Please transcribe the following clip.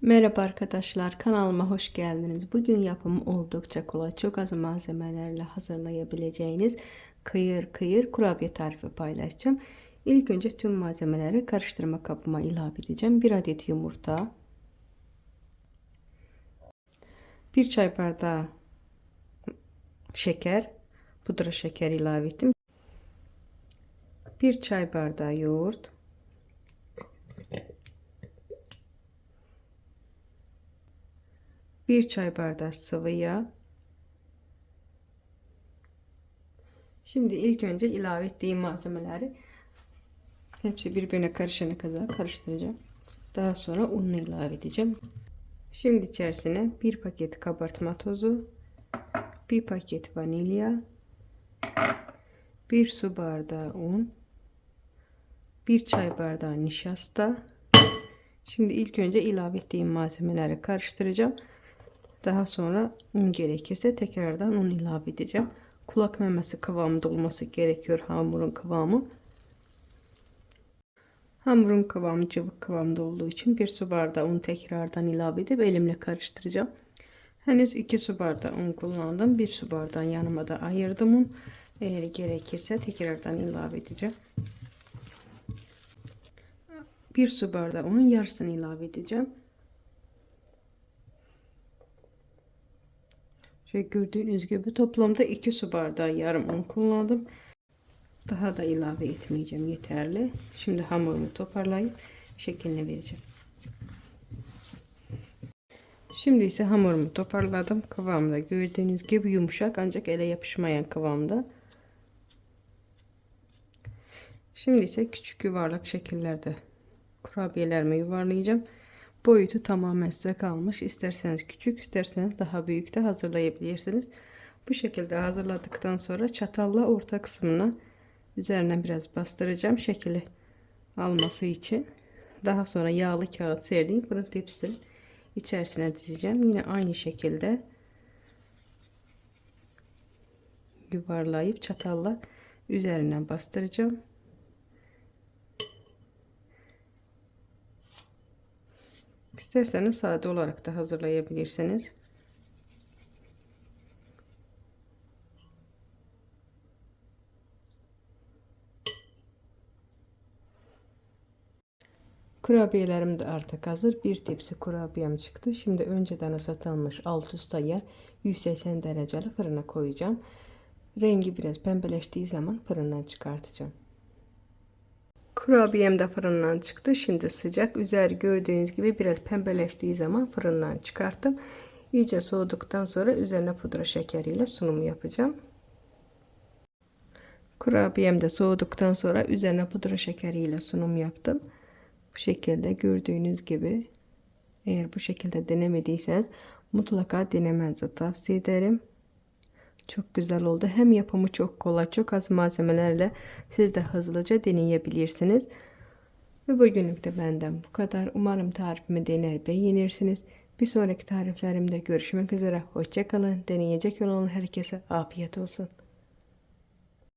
Merhaba arkadaşlar kanalıma hoş geldiniz. Bugün yapımı oldukça kolay çok az malzemelerle hazırlayabileceğiniz kıyır kıyır kurabiye tarifi paylaşacağım. İlk önce tüm malzemeleri karıştırma kabıma ilave edeceğim. 1 adet yumurta, 1 çay bardağı şeker, pudra şeker ilave ettim. 1 çay bardağı yoğurt, bir çay bardağı sıvı yağ. Şimdi ilk önce ilave ettiğim malzemeleri hepsi birbirine karışana kadar karıştıracağım. Daha sonra ununu ilave edeceğim. Şimdi içerisine bir paket kabartma tozu, bir paket vanilya, bir su bardağı un, bir çay bardağı nişasta. Şimdi ilk önce ilave ettiğim malzemeleri karıştıracağım. Daha sonra un gerekirse tekrardan un ilave edeceğim. Kulak memesi kıvamında olması gerekiyor hamurun kıvamı. Hamurun kıvamı cıvık kıvamda olduğu için bir su bardağı un tekrardan ilave edip elimle karıştıracağım. Henüz 2 su bardağı un kullandım. 1 su bardağı yanıma da ayırdım un. Eğer gerekirse tekrardan ilave edeceğim. 1 su bardağı unun yarısını ilave edeceğim. Şey gördüğünüz gibi toplamda 2 su bardağı yarım un kullandım. Daha da ilave etmeyeceğim yeterli. Şimdi hamurumu toparlayıp şeklini vereceğim. Şimdi ise hamurumu toparladım. Kıvamda gördüğünüz gibi yumuşak ancak ele yapışmayan kıvamda. Şimdi ise küçük yuvarlak şekillerde kurabiyelerimi yuvarlayacağım. Boyutu tamamen size kalmış. İsterseniz küçük, isterseniz daha büyük de hazırlayabilirsiniz. Bu şekilde hazırladıktan sonra çatalla orta kısmına üzerine biraz bastıracağım şekli alması için. Daha sonra yağlı kağıt serdiğim bunu tepsinin içerisine dizeceğim. Yine aynı şekilde yuvarlayıp çatalla üzerine bastıracağım. İsterseniz sade olarak da hazırlayabilirsiniz. Kurabiyelerim de artık hazır. Bir tepsi kurabiyem çıktı. Şimdi önceden ısıtılmış alt üst yer 180 dereceli fırına koyacağım. Rengi biraz pembeleştiği zaman fırından çıkartacağım. Kurabiyem de fırından çıktı. Şimdi sıcak. Üzeri gördüğünüz gibi biraz pembeleştiği zaman fırından çıkarttım. İyice soğuduktan sonra üzerine pudra şekeriyle sunum yapacağım. Kurabiyem de soğuduktan sonra üzerine pudra şekeriyle sunum yaptım. Bu şekilde gördüğünüz gibi eğer bu şekilde denemediyseniz mutlaka denemenizi tavsiye ederim. Çok güzel oldu. Hem yapımı çok kolay, çok az malzemelerle siz de hızlıca deneyebilirsiniz. Ve bugünlük de benden bu kadar. Umarım tarifimi dener beğenirsiniz. Bir sonraki tariflerimde görüşmek üzere. Hoşçakalın. Deneyecek olan herkese afiyet olsun.